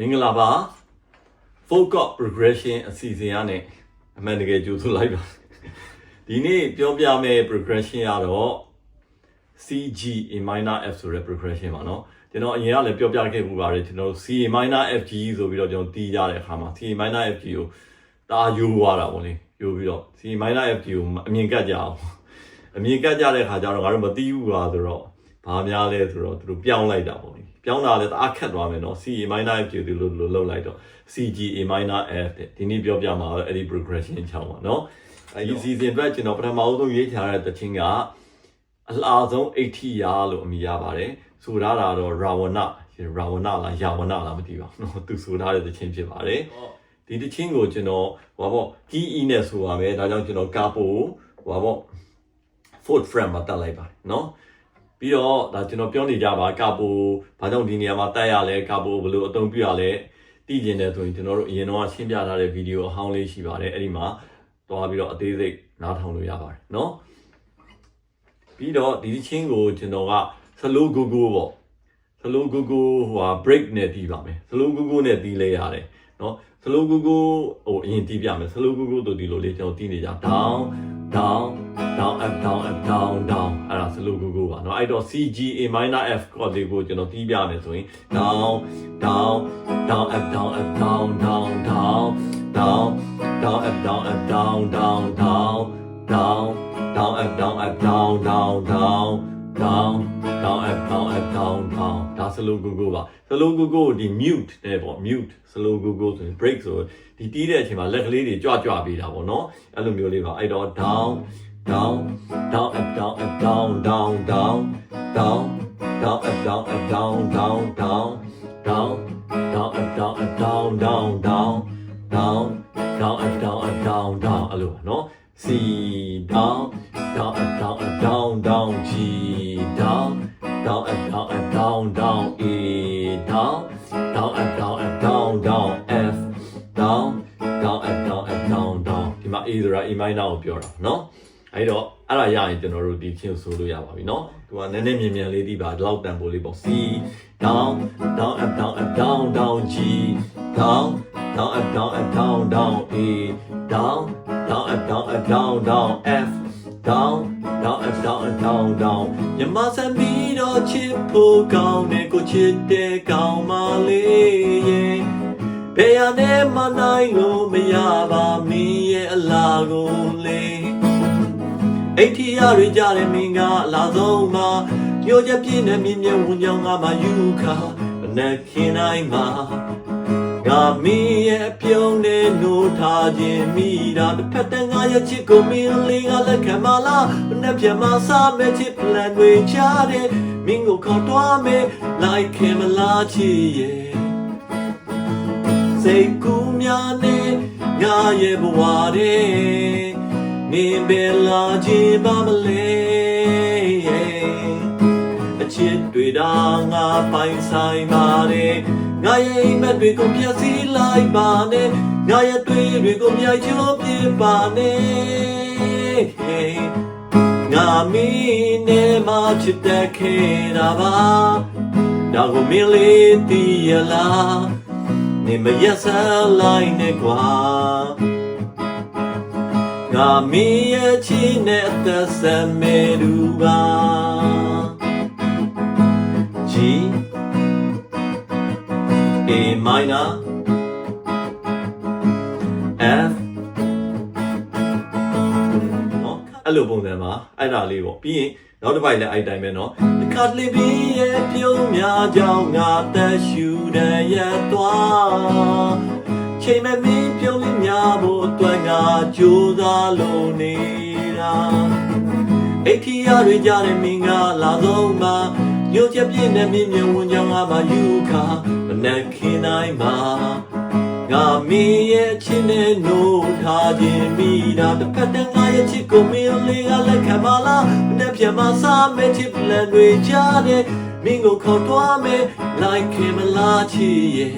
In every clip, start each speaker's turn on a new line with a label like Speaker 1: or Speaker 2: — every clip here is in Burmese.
Speaker 1: မင်္ဂလာပါ focus progression အစီအစဉ်ကနေအမှန်တကယ်ကြိုဆိုလိုက်ပါဒီနေ့ပြောပြမယ့် progression ကတော့ CG A minor F ဆိုတဲ့ progression ပါเนาะကျွန်တော်အရင်ကလည်းပြောပြခဲ့မှုပါတယ်ကျွန်တော် C A minor F G ဆိုပြီးတော့ကျွန်တော်တီးကြတဲ့အခါမှာ C A minor F G ကိုတာယူသွားတာပေါ့လေယူပြီးတော့ C A minor F G ကိုအမြင်ကတ်ကြအောင်အမြင်ကတ်ကြတဲ့အခါကျတော့ငါတို့မတီးဘူးပါဆိုတော့ဘာများလဲဆိုတော့သူတို့ပြောင်းလိုက်တာပေါ့လေ ပြောင်းတာလည်းတအားခက်သွားမယ်နော် C A minor F တွေလို့လို့လောက်လိုက်တော့ C G A minor F တဲ့ဒီနေ့ပြောပြမှာတော့အဲ့ဒီ progression ချောင်းပါနော်အဲဒီ season အတွက်ကျွန်တော်ပထမအဆုံးရွေးချယ်ရတဲ့သချင်းကအလားဆုံး80ရာလို့အမည်ရပါတယ်ဆိုထားတာတော့ရာဝဏရာဝဏလားယာဝဏလားမသိပါဘူးနော်သူဆိုထားတဲ့သချင်းဖြစ်ပါတယ်ဒီသချင်းကိုကျွန်တော်ဟောပေါ့ key e နဲ့ဆိုရမယ်ဒါကြောင့်ကျွန်တော်ကာပိုဟောပေါ့ fourth frame မှာတက်လိုက်ပါတယ်နော် ပြီးတော့ဒါကျွန်တော်ပြောနေကြပါကာပိုဘာကြောင့်ဒီနေရာမှာတက်ရလဲကာပိုဘယ်လိုအသုံးပြုရလဲသိကျင်တယ်ဆိုရင်ကျွန်တော်တို့အရင်တော့ရှင်းပြထားတဲ့ဗီဒီယိုအဟောင်းလေးရှိပါတယ်အဲ့ဒီမှာတွားပြီးတော့အသေးစိတ်နားထောင်လို့ရပါတယ်เนาะ ပြီးတော့ဒီချင်းကိုကျွန်တော်က slow go go ပေါ့ slow go go ဟိုဟာ break နဲ့တီးပါမယ် slow go go နဲ့တီးလဲရတယ်เนาะ slow go go ဟိုအရင်တီးပြမယ် slow go go တို့ဒီလိုလေးကျွန်တော်တီးနေကြ down down down up down up down down အဲ့ဒါ slow go go ပါเนาะအဲ့တော့ C G A minor F chord လေးကိုကျွန်တော်တီးပြမယ်ဆိုရင် down down down up down up down down down down down up down up down down down down down up down up down down down down down up down up down down ဒါ slow go go ပါ slow go go ဒီ mute နဲ့ပေါ့ mute slow go go ဆိုရင် break ဆိုဒီတီးတဲ့အချိန်မှာလက်ကလေးတွေကြွကြွပေးတာပေါ့နော်အဲ့လိုမျိုးလေးပါအဲ့တော့ down down down up down up down down down down down up down up down down down down down up down up down down down down down up down up down down အဲ့လိုပါနော် C down down up down up down down G down down up down up down down A down down up down up down down F down down up down up down down ဒီမှာ A ဆိုတာ A minor ကိုပြောတာเนาะအဲ့တော့အဲ့ဒါရရင်ကျွန်တော်တို့ဒီချင်းဆိုလို့ရပါပြီเนาะသူကနည်းနည်းမြင်မြန်လေးဒီပါဒီလောက်တန်ဖိုးလေးပေါ့ C down down up down up down down G down down ချစ်တဲ့ကောင်းမလေးရဲ့ဘယ်ရနဲ့မနိုင်လို့မရပါမင်းရဲ့အလားကိုလေအိတ်ထီရတွေကြတဲ့မင်းကအလားဆုံးမှာညိုချက်ပြင်းတဲ့မြင်းမြဝုံကြောင့်ငါမှယူခါမနဲ့ခင်နိုင်မှာငါမင်းရဲ့ပြုံးနဲ့နိုးထားခြင်းမိတာတစ်ဖက်တန်ငါရဲ့ချစ်ကိုမင်းလေးကလက်ခံမလားမနှက်ပြမစားမဲ့ချစ် plan တွေချတဲ့မ င်းကိုခေါ်တွားမယ် like ခင်မလားချစ်ရဲ့စိတ်ကူးများနဲ့ငါရဲ့ဘဝတဲ့မင်းဘယ်လာခြင်းပါမလဲအချစ်တွေဒါငါပိုင်ဆိုင်ပါတယ်ငါရဲ့အိမ်မက်တွေကိုပြည့်စည်လိုက်ပါနဲ့ငါရဲ့တွေးတွေကိုမြိုက်ချိုးပြပါနဲ့ ငါမင်းနဲ့မှချစ်တဲ့ခေတာပါဒါကိုမင်းလေးတည်ရလားနေမရဆလိုက်နဲ့ကွာငါမင်းရဲ့ချီနဲ့အသက်ဆက်မေလူပါ G A minor F နော် အဲ့လိုပုံစံမှာအဲ့ဒါလေးပေါ့ပြီးရင်နောက်တစ်ပိုက်လည်းအဲ့တိုင်းပဲเนาะတစ်ခါတလေပြီးရဲ့ပြုံးများကြောင့်ငါသက်ရှူတဲ့ရသွားချိန်မဲ့မင်းပြုံးလေးများဖို့အတွက်ငါကြိုးစားလို့နေတာ အိတ်ထီရတွေကြတဲ့မင်းကလာဆုံးမှာညိုချက်ပြင်းတဲ့မြင်းမြဝန်းကြောင့်ငါမှယူခါမနဲ့ခင်နိုင်မှာ ငါမင်းရဲ့ချစ်နဲ့နိုးထားခြင်းမိတာတစ်ဖက်တည်းငါရဲ့ချစ်ကိုမင်းလေးကလက်ခံမလားမနဲ့ပြန်မစားမဲ့ချစ် plan တွေကြတဲ့မင်းကိုခေါ်တွားမယ် like ခင်မလားချစ်ရဲ့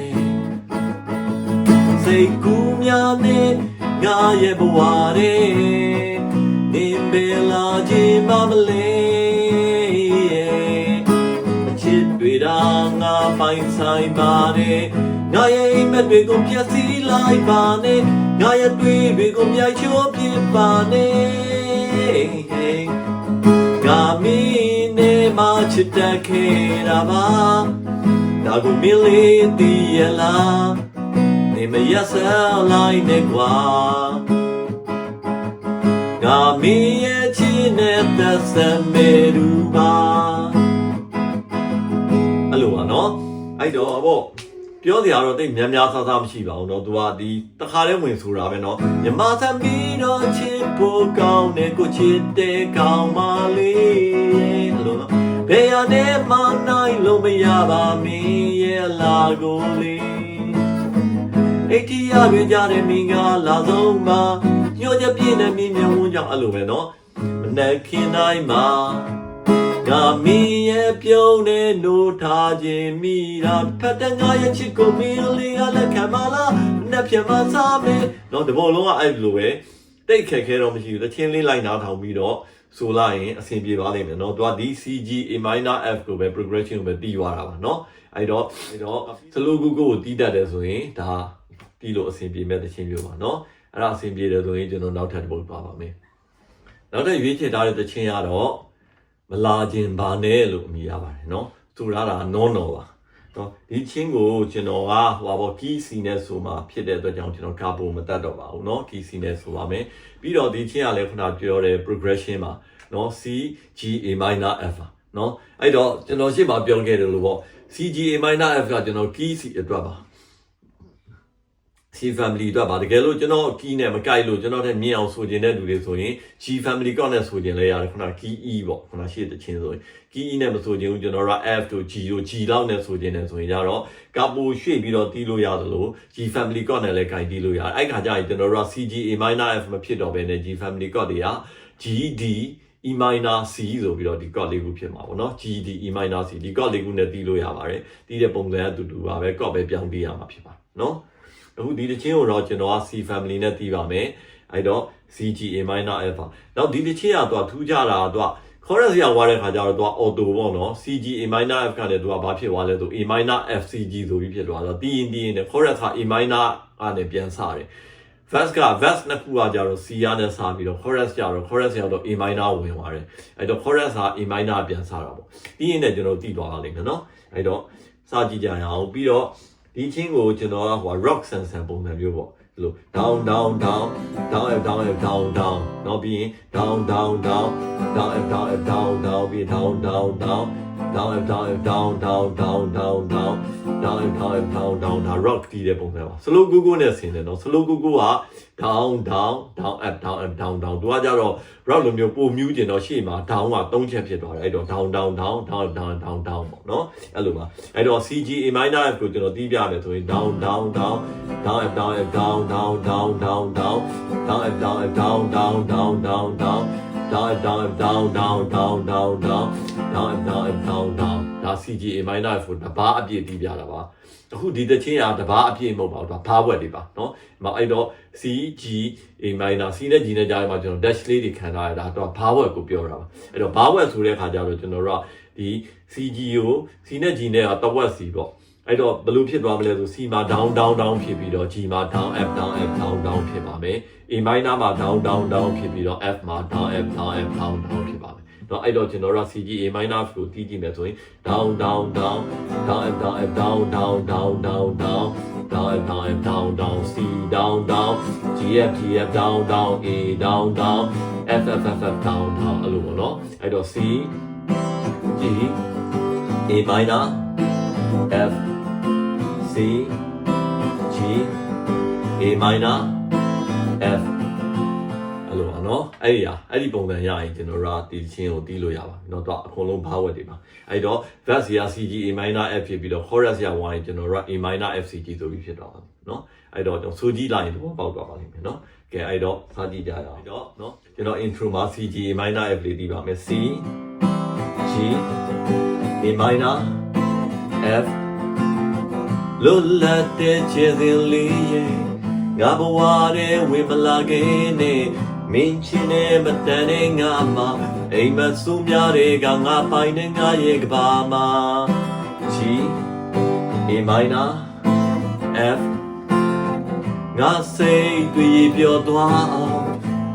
Speaker 1: စိတ်ကူးများနဲ့ငါရဲ့ဘဝတဲ့နေဘယ်လာခြင်းမမလဲ ငါပိုင်ဆိုင်ပါတယ်ငငါရဲ့အိမ်မက်တွေကိုပြည့်စည်လိုက်ပါနဲ့ငါရဲ့တွေးတွေကိုမြိုက်ချိုးပြပါနဲ့ငါမင်းနဲ့မချစ်တတ်ခဲ့တာပါဒါကိုမင်းလေးတည်ရလားနေမရဆလိုက်နဲ့ကွာငါမင်းရဲ့ချစ်နဲ့သက်ဆက်မေရူပါအဲ့လိုပါ နော်အဲ့တော့အဘောပြောစရာတော့တိတ်များများဆဆမရှိပါဘူးเนาะသူကဒီတခါတည်းဝင်ဆိုတာပဲเนาะမြမသမီးတော့ချစ်ဖို့ကောင်းတယ်ကိုချစ်တဲ့ကောင်းပါလေအဲ့လိုเนาะဘယ်ရနဲ့မနိုင်လို့မရပါမင်းရဲ့လာကိုလေအိတ်တီရပြကြတဲ့မင်းကလာဆုံးမှာညှို့ချက်ပြည့်တဲ့မင်းမြဝန်းကြောင့်အဲ့လိုပဲเนาะမနဲ့ခင်တိုင်းမှာ ငါမင်းရဲ့ပြုံးနဲ့နိုးထားခြင်းမိတာဖတ်တဲ့ငါရဲ့ချစ်ကိုမင်းလေးကလက်ခံမလားနှစ်ပြမစားမယ်เนาะဒီဘောလုံးကအဲ့လိုပဲတိတ်ခက်ခဲတော့မရှိဘူးတချင်းလေးလိုက်နာထောင်ပြီးတော့ဆိုလိုက်ရင်အဆင်ပြေပါလိမ့်မယ်เนาะသူကဒီ CG A minor F ကိုပဲ progression ကိုပဲပြီးသွားတာပါเนาะအဲ့တော့အဲ့တော့ slow google ကိုတီးတတ်တယ်ဆိုရင်ဒါတီးလို့အဆင်ပြေမဲ့တချင်းမျိုးပါเนาะအဲ့ဒါအဆင်ပြေတယ်ဆိုရင်ကျွန်တော်နောက်ထပ်တစ်ပုဒ်ပါပါမယ်နောက်ထပ်ရွေးချယ်ထားတဲ့တချင်းကတော့ မလာခြင်းပါနဲ့လို့အမည်ရပါတယ်เนาะဆိုရတာနောနော်ပါနော်ဒီချင်းကိုကျွန်တော်ကဟိုပါဘော key C နဲ့ဆိုမှဖြစ်တဲ့အတွက်ကြောင့်ကျွန်တော်ကာပိုမတတ်တော့ပါဘူးเนาะ key C နဲ့ဆိုပါမယ်ပြီးတော့ဒီချင်းကလည်းခုနပြောတဲ့ progression မှာเนาะ C G A minor F ပါเนาะအဲ့တော့ကျွန်တော်ရှေ့မှာပြောခဲ့တယ်လို့ပေါ့ C G A minor F ကကျွန်တော် key C အတွက်ပါ C family အတွက်ပါတကယ်လို့ကျွန်တော် key နဲ့မကိုက်လို့ကျွန်တော်တဲ့မြင်အောင်ဆိုချင်တဲ့လူတွေဆိုရင် G family ကောက်နဲ့ဆိုချင်လဲရတယ်ခုန key E ပေါ့ခုနရှေ့တချင်းဆိုရင် key E နဲ့မဆိုချင်ဘူးကျွန်တော်က F တို့ G တို့ G လောက်နဲ့ဆိုချင်တယ်ဆိုရင်ကြတော့ကပိုရွှေ့ပြီးတော့တီးလို့ရသလို G family ကောက်နဲ့လည်းကိုင်တီးလို့ရတယ်အဲ့ခါကျရင်ကျွန်တော်တို့က CG A minor F မဖြစ်တော့ဘဲနဲ့ G family ကောက်တွေက G D E minor C ဆိုပြီးတော့ဒီ chord လေးခုဖြစ်မှာပေါ့နော် G D E minor C ဒီ chord လေးခုနဲ့တီးလို့ရပါတယ်တီးတဲ့ပုံစံအတူတူပါပဲ chord ပဲပြောင်းတီးရမှာဖြစ်ပါနော် အခုဒီတချင်းကိုတော့ကျွန်တော်က C family နဲ့တီးပါမယ်အဲ့တော့ C G A minor F ပါနောက်ဒီတချင်းကတော့ထူးခြားတာတော့ chorus ရောက်သွားတဲ့ခါကျတော့သူက auto ပေါ့နော် C G A minor F ကလည်းသူကဘာဖြစ်သွားလဲဆို A minor F C G ဆိုပြီးဖြစ်သွားတော့တီးရင်တီးရင် chorus က A minor ကနေပြန်စတယ် verse က verse နှစ်ခုကကြတော့ C ရနဲ့စပြီးတော့ chorus ကြတော့ chorus ရောက်တော့ A minor ဝင်သွားတယ်အဲ့တော့ chorus က A minor ပြန်စတာပေါ့ပြီးရင်လည်းကျွန်တော်တည်သွားပါလိမ့်မယ်နော်အဲ့တော့စကြည့်ကြရအောင်ပြီးတော့ ဒီချင်းကိုကျွန်တော်ကဟို rock sense ပုံစံမျိုးပေါ့ဒီလို down down down down up down up down down နောက်ပြီးရင် down down down down up down up down down ပြီး down down down Down up down up down down down down down down up down up down down ဒါ rock တီးတဲ့ပုံစံပါ slow go go နဲ့ဆင်တယ်နော် slow go go က down down down up down up down down သူကကြတော့ rock လိုမျိုးပိုမြူးကျင်တော့ရှေ့မှာ down က3ချက်ဖြစ်သွားတယ်အဲ့တော့ down down down down down down down ပေါ့နော်အဲ့လိုပါအဲ့တော့ CG A minor F ကိုကျွန်တော်တီးပြမယ်ဆိုရင် down down down down up down up down down down down down down up down up down down down down down down up down up down down down down down down up down up down down ဒါ CG A minor F ကိုတဘာအပြည့်တီးပြတာပါအခုဒီတချင်းကတဘာအပြည့်မဟုတ်ပါဘူးဒါဘားဘွက်တွေပါเนาะဒီမှာအဲ့တော့ C G A minor C နဲ့ G နဲ့ကြားမှာကျွန်တော် dash လေးတွေခံထားရတာတော့ဘားဘွက်ကိုပြောတာပါအဲ့တော့ဘားဘွက်ဆိုတဲ့ခါကျတော့ကျွန်တော်တို့ကဒီ C G ကို C နဲ့ G နဲ့ကတဝက် C ပေါ့အဲ့တော့ဘယ်လိုဖြစ်သွားမလဲဆို C မှာ down down down ဖြစ်ပြီးတော့ G မှာ down up down up down down ဖြစ်ပါမယ် A minor မှာ down down down ဖြစ်ပြီးတော့ F မှာ down up down up down down ဖြစ်ပါမယ် တော့အဲ့တော့ကျွန်တော်တို့ CG A minor ကိုတီးကြည့်မယ်ဆိုရင် down down down down up down up down down down down down down up down up down down C down down G F G F down down A down down F F F F down down အဲ့လိုပေါ့နော်အဲ့တော့ C G A minor F C G A minor F အဲ့လိုပါ နော်အဲ့ဒီဟာအဲ့ဒီပုံစံရရင်ကျွန်တော်တို့ကဒီချင်းကိုတီးလို့ရပါเนาะတော့အကုန်လုံးဘာဝက်တွေပါအဲ့တော့ verse ရာ CG A minor F ဖြစ်ပြီးတော့ chorus ရာဝိုင်းကျွန်တော်တို့က A minor F C G ဆိုပြီးဖြစ်တော့ပါเนาะအဲ့တော့ကျွန်တော်ဆိုကြည့်လိုက်ရင်တော့ပေါက်သွားပါလိမ့်မယ်เนาะကဲအဲ့တော့စကြည့်ကြရအောင်အဲ့တော့เนาะကျွန်တော် intro မှာ CG A minor F လေးတီးပါမယ် C G A minor F လွတ်လပ်တဲ့ခြေစဉ်လေးရဲ့ငါဘဝတဲ့ဝေမလာခင်နဲ့ မင်းချင်းနဲ့မတန်တဲ့ငါမှာအိမ်မဆူများတွေကငါပိုင်တဲ့ငါရဲ့ကဘာမှာ G A minor F ငါစိတ်တွေပြောသွားအောင်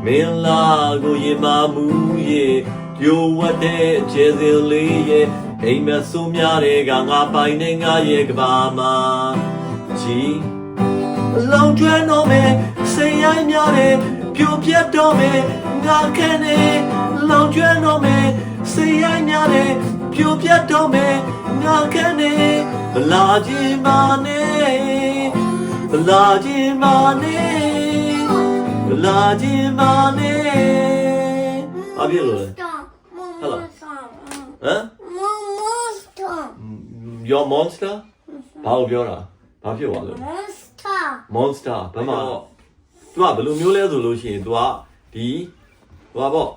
Speaker 1: မင်းလာကိုရင်မမှုရဲ့ပြိုဝတ်တဲ့ခြေစင်လေးရဲ့အိမ်မဆိုးများတဲ့ကငါပိုင်နေငါရဲ့ကဘာမှာချီလောင်ကျွမ်းတော့မယ်စိတ်ရိုင်းများတဲ့ ပြိုပြတ်တော့မယ်ငါခဲနေလောင်ကျွမ်းတော့မယ်စိတ်ရိုင်းများတဲ့ပြိုပြတ်တော့မယ်ငါခဲနေမလာခြင်းမနဲ့မလာခြင်းမနဲ့မလာခြင်းမနဲ့ဘာဖြစ်လို့လဲ
Speaker 2: Hello.
Speaker 1: ဟမ်
Speaker 2: Monster.
Speaker 1: your monster ဘာလို့ပြောတာဘာဖြစ်သွားလဲ
Speaker 2: Monster.
Speaker 1: monster ဘာမှ တော့ तू ကဘယ်လိုမျိုးလဲဆိုလို့ရှိရင် तू ကဒီဟိုပါပေါ့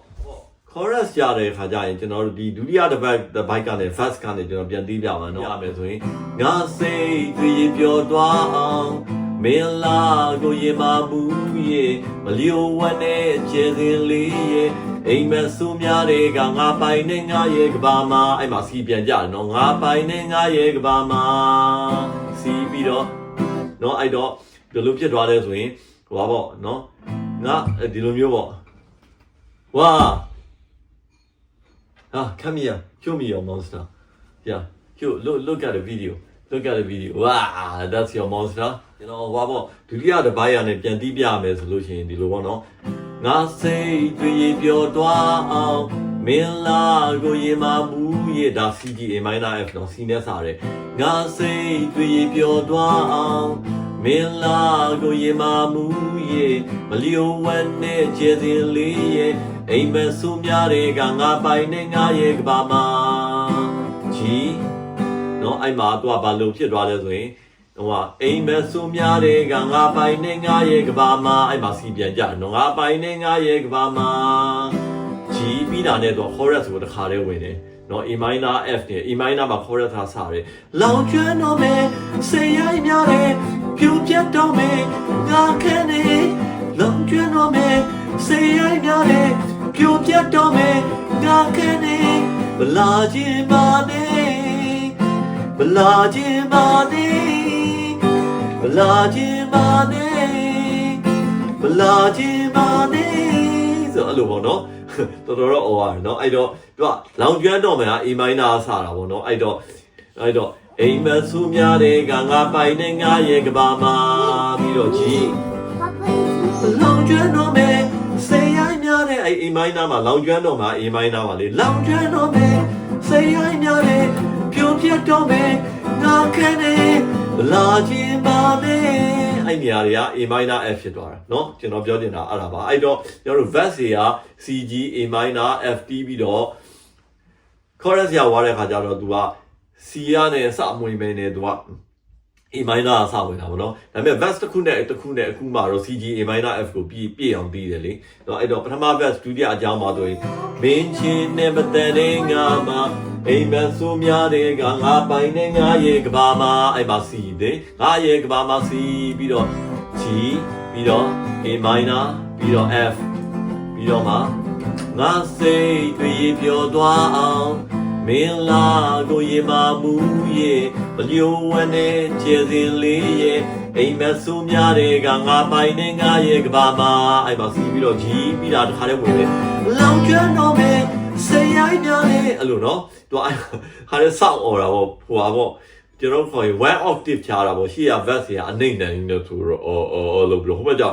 Speaker 1: chorus ကြတဲ့ခါကျရင်ကျွန်တော်တို့ဒီဒုတိယတစ်ပတ်တစ်ဘိုက်ကနေ first ကနေကျွန်တော်ပြန်တီးပြမှာเนาะရမယ်ဆိုရင်ငါစိတ်တွေပျော်သွားအောင်မင်းလာကိုရင်မမူရဲ့မလျော်ဝတ်တဲ့ခြေစင်လေးရဲ့အိမ်မက်ဆိုးများတဲ့ကငါပိုင်နေငါရဲ့ကဘာမှာအဲ့မှာစီပြန်ကြတယ်เนาะငါပိုင်နေငါရဲ့ကဘာမှာစီပြီးတော့ เนาะအဲ့တော့ဒီလိုဖြစ်သွားတယ်ဆိုရင် ဟွာပေါ့နော်ငါဒီလိုမျိုးပေါ့ဝါဟာ come here show me your monster yeah you look look at the video look at the video wow that's your monster ကျွန်တော်ဟွာပေါ့ဒုတိယတစ်ပိုင်းရာနဲ့ပြန်တီးပြရမယ်ဆိုလို့ရှိရင်ဒီလိုပေါ့နော်ငါစိတ်တွေပျော်သွားအောင်မင်းလာကိုရေမဘူးရေဒါ CG A minor F နော် C နဲ့စားတယ်ငါစိတ်တွေပျော်သွားအောင် မင်းလာကိုရင်မမူရဲ့မလျော်ဝမ်းနဲ့ခြေစင်လေးရဲ့အိမ်မဆူများတွေကငါပိုင်နဲ့ငါရဲ့ကဘာမှာကြီးနော်အဲ့မှာတော့ဘာလို့ဖြစ်သွားလဲဆိုရင်ဟိုကအိမ်မဆူများတွေကငါပိုင်နဲ့ငါရဲ့ကဘာမှာအဲ့မှာစီပြန်ကြနော်ငါပိုင်နဲ့ငါရဲ့ကဘာမှာကြီးပြီးတာနဲ့တော့ chorus ကိုတစ်ခါတည်းဝင်တယ်နော် A minor F နဲ့ A minor မှာ chorus ထားစားတယ်လောင်ကျွမ်းတော့မယ်စိတ်ရိုက်များတယ် ပြူပြတ်တော့မယ်ငါခဲနေလုံကျွမ်းတော့မယ်စေရိုက်များတယ်ပြူပြတ်တော့မယ်ငါခဲနေဗလာခြင်းပါနေဗလာခြင်းပါနေဗလာခြင်းပါနေဗလာခြင်းပါနေဆိုအဲ့လိုပေါ့နော်တော်တော်တော့အော်ရတယ်နော်အဲ့တော့သူကလောင်ကျွမ်းတော့မယ်က A minor ဆတာပေါ့နော်အဲ့တော့အဲ့တော့အိမ်မဆူများတဲ့ကငါပိုင်နဲ့ငါရဲ့ကဘာမှာပြီးတော့ကြီး
Speaker 2: Papa is
Speaker 1: လောင်ကျွမ်းတော့မယ်စိတ်ရိုင်းများတဲ့အဲ့ A minor မှာလောင်ကျွမ်းတော့မှာ A minor မှာလေလောင်ကျွမ်းတော့မယ်စိတ်ရိုင်းများတဲ့ပြုံးပြတ်တော့မယ်ငါခဲနေလာခြင်းပါနဲ့အဲ့နေရာတွေက A minor F ဖြစ်သွားတာเนาะကျွန်တော်ပြောနေတာအဲ့ဒါပါအဲ့တော့ကျွန်တော်တို့ verse တွေက C G A minor F T ပြီးတော့ chorus ရောက်သွားတဲ့ခါကျတော့ तू က စီရနဲ့စအမွေပဲနဲ့သူက A minor အစဝင်တာပေါ့နော်ဒါပေမဲ့ verse တစ်ခုနဲ့တစ်ခုနဲ့အခုမှတော့ CG A minor F ကိုပြည့်ပြည့်အောင်ပြီးတယ်လေတော့အဲ့တော့ပထမ verse ဒုတိယအကြောင်းမှာဆိုရင်မင်းချင်းနဲ့မတန်တဲ့ငါမှာအိမ်မဆိုးများတဲ့ကငါပိုင်နဲ့ငါရဲ့ကဘာမှာအဲ့ပါ C တဲ့ငါရဲ့ကဘာမှာ C ပြီးတော့ G ပြီးတော့ A minor ပြီးတော့ F ပြီးတော့မှငါစိတ်တွေပြောသွားအောင် မင်းလာကိုရေမမူရဲ့မလျော်ဝမ်းနဲ့ခြေစင်လေးရဲ့အိမ်မဆူများတဲ့ကငါပိုင်နဲ့ငါရဲ့ကဘာမှာအဲ့ပါစီးပြီးတော့ကြီးပြီးတာတခါတည်းဝင်တယ်လောင်ကျွမ်းတော့မယ်စိတ်ရိုင်းများနဲ့အဲ့လိုနော်သူအဲ့ခါတည်းစောက်អော်တာပေါ့ဟိုပါပေါ့ကျွန်တော်ခေါ်ရင်1 octave ချားတာပေါ့ရှေ့က verse ကအနှိမ့်နေနေဆိုတော့အော်အော်လို့ပြီးတော့ဟိုဘက်ကျ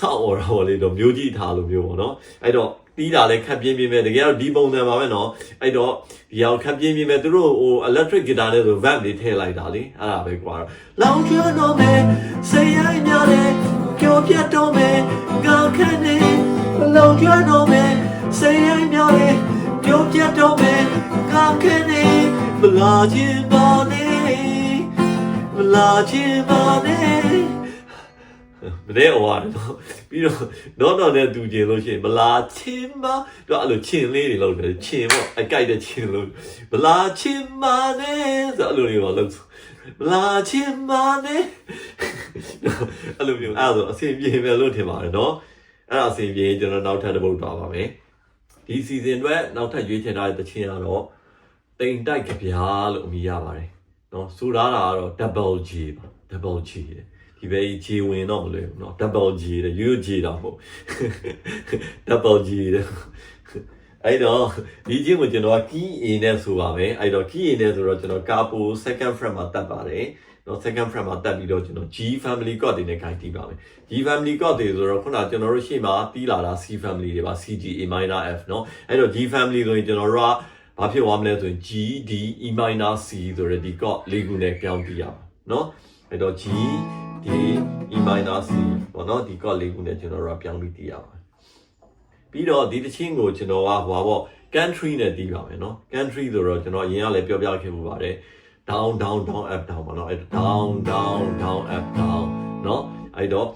Speaker 1: စောက်អော်တာပေါ့လေတော့မျိုးကြီးထားလို့မျိုးပေါ့နော်အဲ့တော့တီးတာလည်းခက်ပြင်းပြင်းပဲတကယ်တော့ဒီပုံစံပါပဲเนาะအဲ့တော့ဒီအောင်ခက်ပြင်းပြင်းပဲသူတို့ဟို electric guitar နဲ့ဆို vamp လေးထည့်လိုက်တာလေအဲ့ဒါပဲကွာတော့လောင်ကျွမ်းတော့မယ်စိတ်ရိုင်းများတယ်ကြော်ပြတ်တော့မယ်ငါခက်နေလောင်ကျွမ်းတော့မယ်စိတ်ရိုင်းများတယ်ကြော်ပြတ်တော့မယ်ငါခက်နေမလာခြင်းပါနဲ့မလာခြင်းပါနဲ့ မနေ့ဟောရတယ်နော်ပြီးတော့တော့တော့နဲ့တူကျင်လို့ရှိရင်မလာချင်းမတော့အဲ့လိုချင်းလေးတွေလောက်တယ်ချင်းပေါ့အကြိုက်တဲ့ချင်းလို့မလာချင်းမနဲ့ဆိုအဲ့လိုတွေတော့လောက်မလာချင်းမနဲ့အဲ့လိုမျိုးအဲ့ဒါဆိုအဆင်ပြေမယ်လို့ထင်ပါတယ်နော်အဲ့ဒါအဆင်ပြေရင်ကျွန်တော်နောက်ထပ်တစ်ပုတ်သွားပါမယ်ဒီ season အတွက်နောက်ထပ်ရွေးချယ်ထားတဲ့တခြင်းကတော့တိမ်တိုက်ကြပြားလို့အမည်ရပါတယ်နော်ဆိုထားတာကတော့ double G ပါ double G တဲ့ ဒီဘက်ကြီး G ဝင်တော့မလွယ်ဘူးเนาะ double G တဲ့ရိုးရိုး G တော့မဟုတ် double G တဲ့အဲ့တော့ဒီချင်းကိုကျွန်တော်က key A နဲ့ဆိုပါမယ်အဲ့တော့ key A နဲ့ဆိုတော့ကျွန်တော် capo second fret မှာတက်ပါတယ်နော် second fret မှာတက်ပြီးတော့ကျွန်တော် G family chord တွေနဲ့ guide တီးပါမယ် G family chord တွေဆိုတော့ခုနကကျွန်တော်တို့ရှေ့မှာတီးလာတာ C family တွေပါ C G A minor F เนาะအဲ့တော့ G family ဆိုရင်ကျွန်တော်တို့ကဘာဖြစ်သွားမလဲဆိုရင် G D E minor C ဆိုတဲ့ဒီ chord လေးခုနဲ့ပြောင်းတီးရမှာเนาะအဲ့တော့ G ဒီ E minor C ပေါ့နော်ဒီ chord လေးခုနဲ့ကျွန်တော်တို့ပြောင်းပြီးတီးရပါတယ်ပြီးတော့ဒီတချင်းကိုကျွန်တော်ကဟွာပေါ့ country နဲ့တီးပါမယ်နော် country ဆိုတော့ကျွန်တော်အရင်ကလည်းပြောပြခဲ့မှုပါတယ် down down down up down ပေါ့နော်အဲ down down down up down နော်အဲ့တော့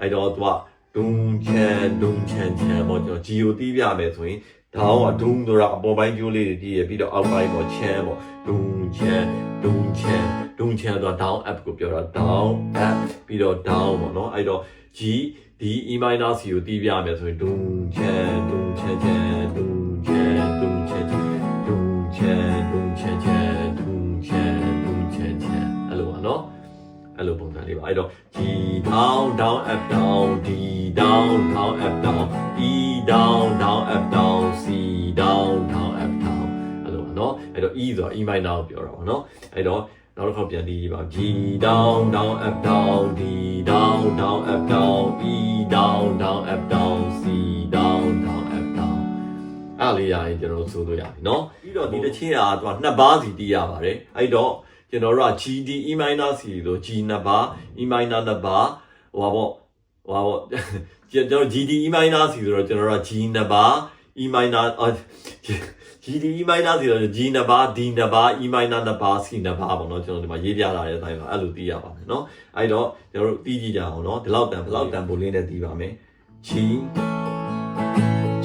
Speaker 1: အဲ့တော့သူကဒုံချန်ဒုံချန်ချန်ပေါ့ကျွန်တော် G ကိုတီးပြမယ်ဆိုရင် ဒါအောင်ကဒုံဆိုတာအပေါ်ပိုင်းကျိုးလေးတွေပြည့်ရပြီးတော့အောက်ပိုင်းပေါ်ချမ်းပေါ့ဒုံချမ်းဒုံချမ်းဒုံချမ်းဆိုတာ down up ကိုပြောတာ down up ပြီးတော့ down ပေါ့နော်အဲ့တော့ G ဒီ E minor C ကိုတီးပြမယ်ဆိုရင်ဒုံချမ်းဒုံချမ်းချမ်းဒုံချမ်းဒုံချမ်းချမ်းဒုံချမ်းဒုံချမ်းချမ်းဒုံချမ်းဒုံချမ်းချမ်းအဲ့လိုပါနော်အဲ့လိုပုံစံလေးပါအဲ့တော့ G down down up down D down down up down E down down up down down down up down အဲ့လိုပါเนาะအဲ့တော့ E ဆိုတာ E minor ကိုပြောတာပါเนาะအဲ့တော့နောက်တစ်ခေါက်ပြန်တီးပါ G down down up down D down down up down E down down up down C down down up down အဲ့လေးရရင်ကျွန်တော်တို့ဆိုလို့ရပြီเนาะပြီးတော့ဒီတစ်ချင်းကသူကနှစ်ပါးစီတီးရပါတယ်အဲ့တော့ကျွန်တော်တို့က G D E minor C ဆို G နှစ်ပါး E minor နှစ်ပါးဟိုပါပေါ့ဟိုပါပေါ့ကျွန်တော် G D E minor C ဆိုတော့ကျွန်တော်တို့က G နှစ်ပါး E minor ဒီဒီ E minor ဆိုတော့ G နှစ်ပါး D နှစ်ပါး E minor နှစ်ပါး C နှစ်ပါးပေါ့နော်ကျွန်တော်ဒီမှာရေးပြလာတဲ့အတိုင်းပါအဲ့လိုသိရပါတယ်နော်အဲ့တော့ကျွန်တော်တို့သိကြည့်ကြအောင်နော်ဒီလောက်တန်ဘလောက်တန်ပုံလေးနဲ့သိပါမယ် G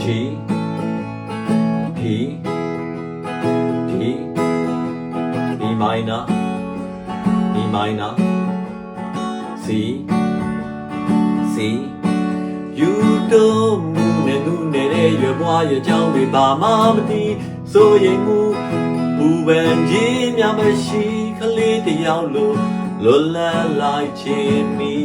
Speaker 1: G P P B minor B minor C C you don't နဲ့နူးနေတဲ့ရွယ်ဘွားရဲ့အကြောင်းတွေဘာမှမသိစိုးရိမ်မှုပူပန်ခြင်းများမရှိခလေးတစ်ယောက်လိုလွတ်လပ်လိုက်ခြင်းမီ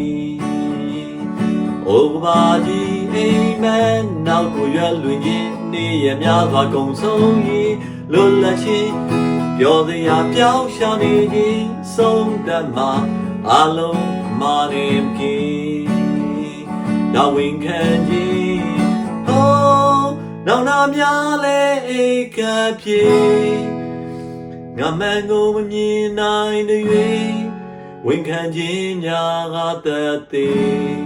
Speaker 1: အိုဘာကြီးအိမ်မက်နောက်ကိုရွယ်လွင်ခြင်းနေရများစွာကုံဆုံးရင်လွတ်လပ်ခြင်းပြောစရာပြောင်းရှာနေခြင်းဆုံးတတ်မှာအလုံးမာနေပြီဒါဝင်ခံခြင်းဟိုး နောင်နာများလဲအိတ်ကပြေငါမန်ကိုမမြင်နိုင်တဲ့ဝင်ခံခြင်းများကတတ်သေး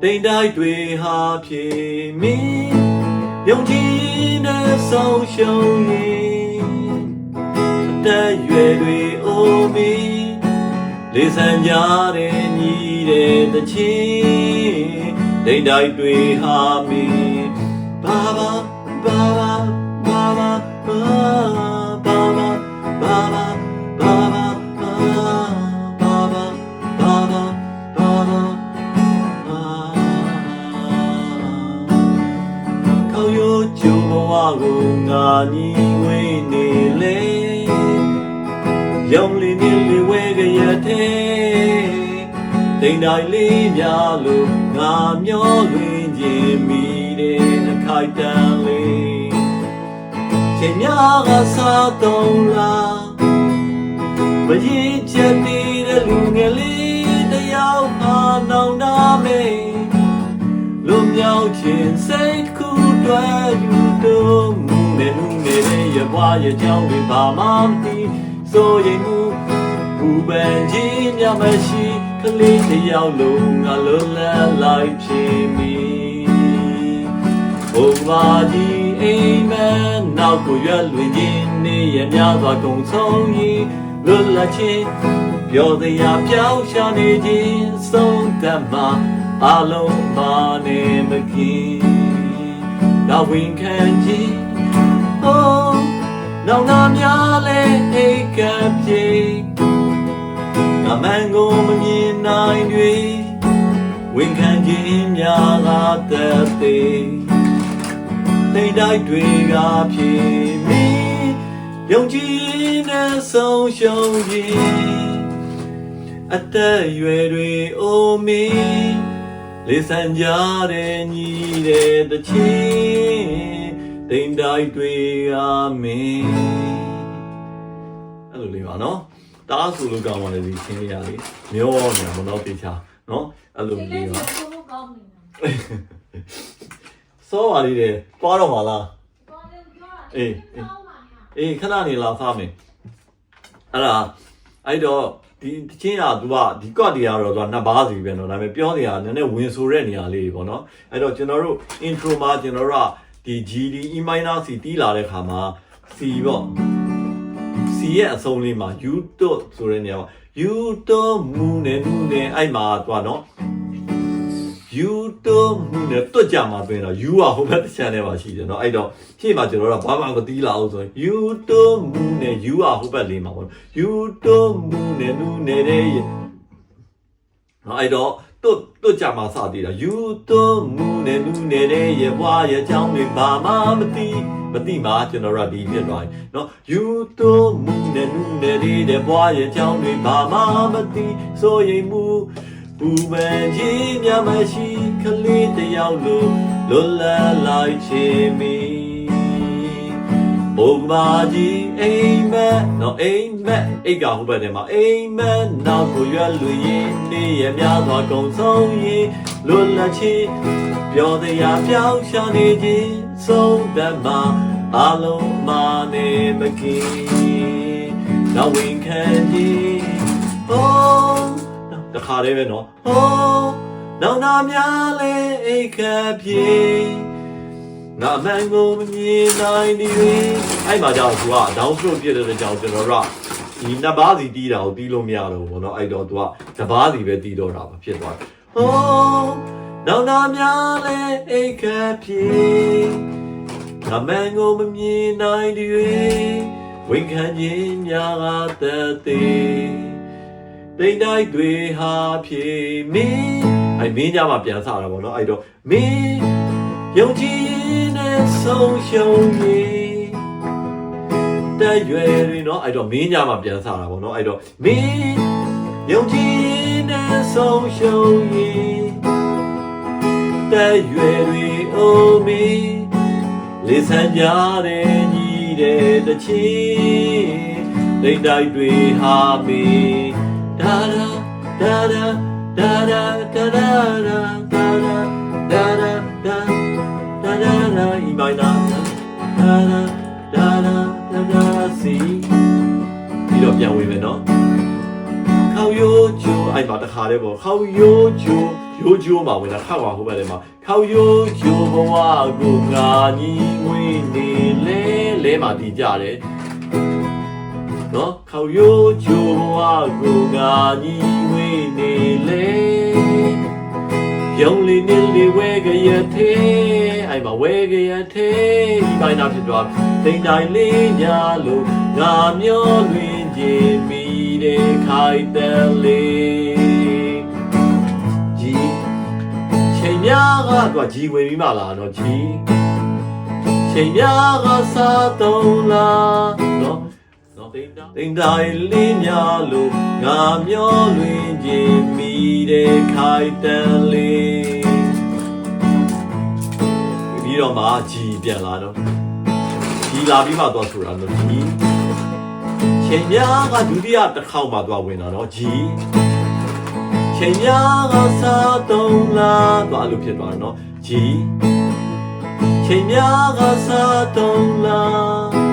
Speaker 1: တိမ်တိုက်တွေဟာဖြေမင်းယုံကြည်နဲ့ဆုံးရှုံးရင်အသက်ရွယ်တွေအိုမီလေးဆန်းကြတဲ့ညီတဲ့တချင်းတိမ်တိုက်တွေဟာမင်း ကျုံဘဝကိုငါညီဝေးနေလေရောင်လင်းနေလေဝဲကြရတဲ့တိမ်တိုင်းလေးများလို့ငါမျောလွင်ခြင်းမိတဲ့နှ ခိုက်တန်လေးချိန်များကစားတော့လားမရင်ချက်နေတဲ့လူငယ်လေးတယောက်ဟာနောင်နာမေလွန်မြောက်ခြင်းစိတ်တစ်ခုတွဲယူတော့မူနဲ့လူငယ်လေးရပွားရကြောင်းတွေဘာမှမသိစိုးရိမ်မှုဘူပန်ကြီးများမရှိကလေးတယောက်လုံးငါလွန်လပ်လိုက်ဖြစ်မီ ဘုံပါကြီးအိမ်မက်နောက်ကိုရွက်လွင်ခြင်းနေရများစွာကုံဆုံးရင်လွတ်လပ်ခြင်းပြောစရာပြောင်းရှာနေခြင်းဆုံးတတ်မှာအလုံးပါနေမကင်းဒါဝင်ခံခြင်း Oh နောင်နာများလဲအိတ်ကပြေငါမန်ကိုမမြင်နိုင်တွေဝင်ခံခြင်းများလာတဲ့သေး တိတ်တိုက်တွေကဖြေမီယုံကြည်နဲ့ဆုံးရှုံးခြင်းအသက်အရွယ်တွေအိုမင်းလေးဆန်ကြတဲ့ညီတဲ့တချင်းတိမ်တိုင်းတွေအားမင်းအဲ့လိုလေးပါနော်တားဆိုလို့ကောင်းပါလေဒီချင်းလေးရလေမျောနေတာမတော့တေချာနော်အဲ့လို
Speaker 3: ဒီ
Speaker 1: လေး
Speaker 3: လေး
Speaker 1: ပါ
Speaker 3: ကိုဘကောင်းနေတာ
Speaker 1: စောပါလေးတယ်သွားတော့မှာလားအေးအေးခဏနေလာစားမယ်အဲ့ဒါအဲ့တော့ဒီတချင်းကသူကဒီကော့တီကတော့သူကနှစ်ပါးစီပဲเนาะဒါပေမဲ့ပြောနေတာနည်းနည်းဝင်ဆိုတဲ့နေရာလေးပေါ့เนาะအဲ့တော့ကျွန်တော်တို့ intro မှာကျွန်တော်တို့ကဒီ G D E minor C တီးလာတဲ့ခါမှာ C ပေါ့ C ရဲ့အဆုံးလေးမှာ you to ဆိုတဲ့နေရာမှာ you to moon နဲ့ moon နဲ့အဲ့မှာသူကเนาะ you တော့မှုနဲ့တွတ်ကြမှာတွင်တော့ you ကဟိုဘက်တစ်ချမ်းထဲမှာရှိတယ်เนาะအဲ့တော့ရှေ့မှာကျွန်တော်တို့ကဘာမှမသိလာအောင်ဆိုရင် you တော့မှုနဲ့ you ကဟိုဘက်လေးမှာပေါ့ you တော့မှုနဲ့နူနဲ့တဲ့ရဲ့เนาะအဲ့တော့တွတ်တွတ်ကြမှာစသေးတာ you တော့မှုနဲ့နူနဲ့တဲ့ရဲ့ဘွားရဲ့အကြောင်းတွေဘာမှမသိမသိမှကျွန်တော်တို့ကဒီဖြစ်သွားပြီเนาะ you တော့မှုနဲ့နူနဲ့တဲ့ဘွားရဲ့အကြောင်းတွေဘာမှမသိစိုးရိမ်မှု ဘူမန်ကြီးမြမရှိကလေးတယောက်လိုလွတ်လပ်လိုက်ချင်မီဘုံမာကြီးအိမ်မက်နော်အိမ်မက်အိတ်ကဟိုဘက်ထဲမှာအိမ်မက်နောက်ကိုရွက်လူရင်နေရများစွာကုံဆုံးရင်လွတ်လပ်ချင်ပြောတရားပြောင်းရှာနေခြင်းဆုံးသက်မှာအလုံးမနေမကင်းနောက်ဝင်ခံကြီး Oh တခါတည်းပဲနော်ဟောနောင်နာများလဲအိတ်ခတ်ပြေငါအမှန်ကိုမမြင်နိုင်ဒီအဲ့မှာကြောင့်သူက down throat ပြည့်တဲ့ကြောင့်ကျွန်တော်တို့ကဒီနှစ်ပါးစီတီးတာကိုတီးလို့မရတော့ဘူးပေါ့နော်အဲ့တော့သူကတစ်ပါးစီပဲတီးတော့တာပါဖြစ်သွားတယ်ဟောနောင်နာများလဲအိတ်ခတ်ပြေငါမှန်ကိုမမြင်နိုင်ဒီဝန်ခံခြင်းများကတတ်သေး တိမ်တိုက်တွေဟာဖြေမင်းအဲ့မင်းကြမှာပြန်ဆတာပေါ့နော်အဲ့တော့မင်းယုံကြည်ရင်နဲ့ဆုံးရှုံးရင်တဲ့ရွယ်တွေနော်အဲ့တော့မင်းကြမှာပြန်ဆတာပေါ့နော်အဲ့တော့မင်းယုံကြည်ရင်နဲ့ဆုံးရှုံးရင်တဲ့ရွယ်တွေအိုမင်းလေးဆန်းကြတဲ့ညီတဲ့တချီတိမ်တိုက်တွေဟာမင်း da da da da da da da da da da da da da da da da i mai na da da da da da da si ပြီးတော့ပြန်ဝင်မယ်နော်ခေါရိုးချိုးအဲ့မှာတခါတည်းပေါ့ခေါရိုးချိုးရိုးချိုးမှာဝင်တာခောက်ပါဟိုဘက်ထဲမှာခေါရိုးချိုးဘဝကိုငါညီငွေနေလဲလဲမှာတည်ကြတယ် နော်ခေါရိုးချိုးဝါကိုငါညီဝေးနေလေယုံလီနေလီဝဲကရသေးအဲ့မှာဝဲကရသေးဒီပိုင်းနာဖြစ်သွားတိမ်တိုင်းလေးညာလို့ငါမျောလွင်ခြင်းမိတဲ့ခိုင်တယ်လေးကြီးချိန်များကတော့ကြီးဝင်ပြီးမှလာတော့ကြီးချိန်များကစားတုံးလားနော်နော် တိမ်တိုင်းတိမ်တိုင်းလေးများလို့ငါမျောလွင်ခြင်းမိတဲ့ခိုင်တယ်လေးပြီးတော့မှကြီးပြန်လာတော့ကြီးလာပြီးမှတော့ဆိုတာနော်ကြီးချိန်များကဒုတိယတစ်ခေါက်မှတော့ဝင်လာတော့ကြီးချိန်များကစားတုံးလားတော့အဲ့လိုဖြစ်သွားတယ်နော်ကြီးချိန်များကစားတုံးလား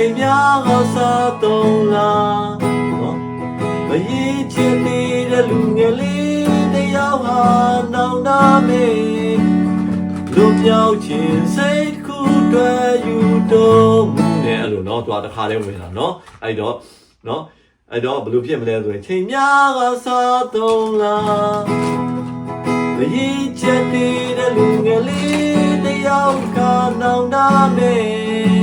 Speaker 1: ချိန်များကစားတုံးလားနော်မရင်ချင်သေးတဲ့လူငယ်လေးတယောက်ဟာနောင်နာမေလူပြောက်ချင်းစိတ်တစ်ခုတွဲယူတော့မှုနဲ့အဲ့လိုနော်တွားတစ်ခါတည်းဝင်လာနော်အဲ့တော့နော်အဲ့တော့ဘယ်လိုဖြစ်မလဲဆိုရင်ချိန်များကစားတုံးလားမရင်ချင်သေးတဲ့လူငယ်လေးတယောက်ကနောင်နာမေ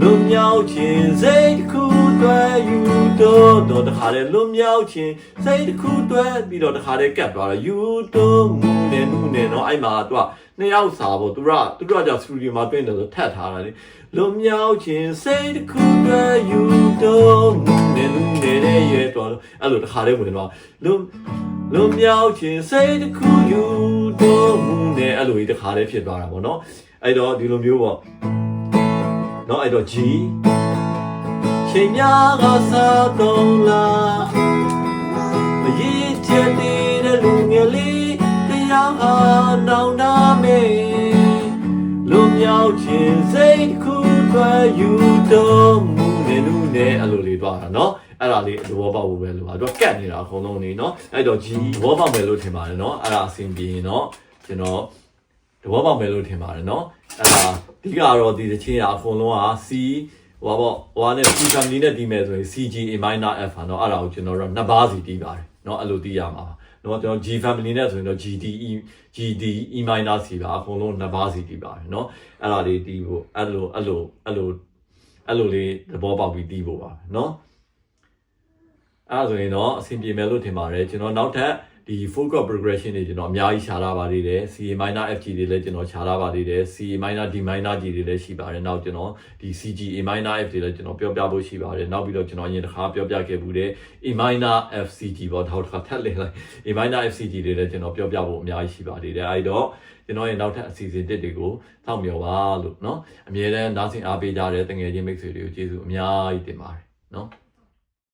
Speaker 1: လွန်မြောက်ခြင်းစိတ်တစ်ခုတွေ့ယူတော့တော့တခါလေလွန်မြောက်ခြင်းစိတ်တစ်ခုတွေ့ပြီးတော့တခါလေကတ်သွားတော့ယူတော့မူနေနူနေတော့အဲ့မှာသူကနှစ်ယောက်စာပေါ့သူကသူကကြောင့်စတူဒီယိုမှာတွင်းတယ်ဆိုထပ်ထားတာလေလွန်မြောက်ခြင်းစိတ်တစ်ခုတွေ့ယူတော့မူနေနူနေရဲတော့အဲ့လိုတခါလေဝင်တော့လွန်လွန်မြောက်ခြင်းစိတ်တစ်ခုယူတော့မူနေအဲ့လိုကြီးတခါလေဖြစ်သွားတာပေါ့နော်အဲ့တော့ဒီလိုမျိုးပေါ့ เนาะအဲ့တော့ G ချိန်များကစားတော့လားမရည်ချက်တဲ့လူငယ်လေးတရားဟာနောင်နာမေလူမြောက်ခြင်းစိတ်တစ်ခုတွဲယူတော့မူနေလူနဲ့အဲ့လိုလေးသွားတာเนาะအဲ့ဒါလေးသဘောပေါက်ဖို့ပဲလို့ပါတော့ကတ်နေတာအကုန်လုံးနေเนาะအဲ့တော့ဂျီသဘောပေါက်မယ်လို့ထင်ပါတယ်เนาะအဲ့ဒါအဆင်ပြေရင်เนาะကျွန်တော် တ ဘောပေါက်မယ်လို့ထင်ပါတယ်เนาะအဲ့ဒါဒီကတော့ဒီတစ်ချင်းအကုန်လုံးက C ဟိုပါပေါ့ဟိုကနေ C family နဲ့တီးမယ်ဆိုရင် CG A minor F ဟာเนาะအဲ့ဒါကိုကျွန်တော်တို့နှစ်ပါးစီတီးပါတယ်เนาะအဲ့လိုတီးရမှာပါเนาะကျွန်တော် G family နဲ့ဆိုရင်တော့ GD E GD E minor C ပါအကုန်လုံးနှစ်ပါးစီတီးပါတယ်เนาะအဲ့ဒါလေးတီးဖို့အဲ့လိုအဲ့လိုအဲ့လိုအဲ့လိုလေးသဘောပေါက်ပြီးတီးဖို့ပါเนาะအဲ့ဒါဆိုရင်တော့အဆင်ပြေမယ်လို့ထင်ပါတယ်ကျွန်တော်နောက်ထပ် ဒီ full chord progression တွေကျွန်တော်အများကြီးရှားလာပါသေးတယ် C minor F G တွေလည်းကျွန်တော်ရှားလာပါသေးတယ် C minor D minor G တွေလည်းရှိပါတယ်နောက်ကျွန်တော်ဒီ C G A minor F တွေလည်းကျွန်တော်ပြောပြဖို့ရှိပါတယ်နောက်ပြီးတော့ကျွန်တော်အရင်တစ်ခါပြောပြခဲ့ဘူးတဲ့ A minor F C G ပေါ့နောက်တစ်ခါထပ်လည်လိုက် A minor F C G တွေလည်းကျွန်တော်ပြောပြဖို့အများကြီးရှိပါသေးတယ်အဲဒီတော့ကျွန်တော်ရဲ့နောက်ထပ်အစီအစဉ်တစ်တွေကိုစောင့်မျှော်ပါလို့เนาะအမြဲတမ်းနားဆင်အားပေးကြတဲ့တငယ်ချင်းမိတ်ဆွေတွေကိုကျေးဇူးအများကြီးတင်ပါတယ်เนาะ